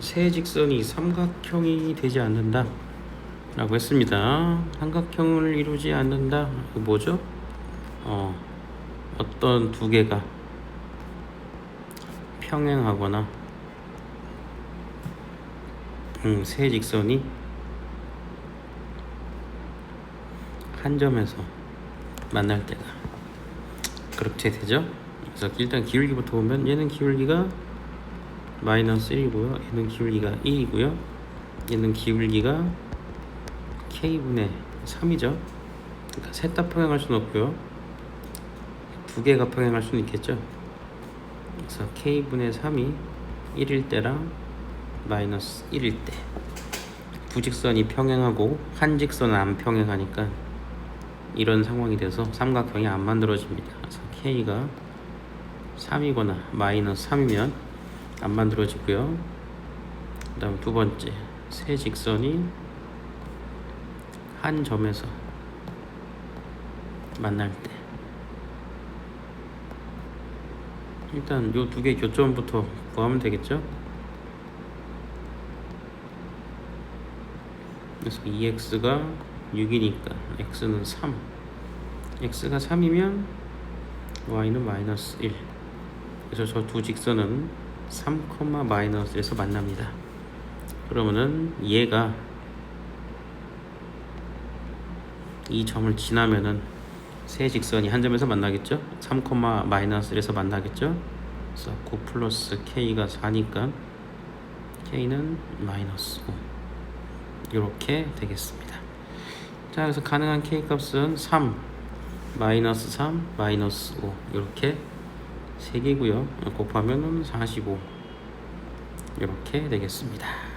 세 직선이 삼각형이 되지 않는다 라고 했습니다 삼각형을 이루지 않는다 이거 뭐죠? 어, 어떤 두 개가 평행하거나 음, 세 직선이 한 점에서 만날 때가 그렇게 되죠. 그래서 일단 기울기부터 보면 얘는 기울기가 마이너스 1이고요. 얘는 기울기가 1이고요. 얘는 기울기가 k분의 3이죠. 그러니까 셋 다 평행할 수는 없고요. 두 개가 평행할 수는 있겠죠. 그래서 k분의 3이 1일 때랑 마이너스 1일 때 부직선이 평행하고 한 직선은 안 평행하니까 이런 상황이 돼서 삼각형이 안 만들어집니다. 그래서 k가 3이거나 마이너스 3이면 안 만들어지고요. 그 다음 두 번째 세 직선이 한 점에서 만날 때 일단 요 두개 교점부터 구하면 되겠죠? 그래서 2x가 6이니까 x는 3 x가 3이면 y는 마이너스 1 그래서 저 두 직선은 3, 마이너스에서 만납니다. 그러면은 얘가 이 점을 지나면은 세 직선이 한 점에서 만나겠죠? 3, 마이너스에서 만나겠죠? 그래서 9 플러스 k가 4니까 k는 마이너스 5 이렇게 되겠습니다. 자, 그래서 가능한 k 값은 3, 마이너스 3, 마이너스 5 이렇게 세 개고요. 곱하면은 45 이렇게 되겠습니다.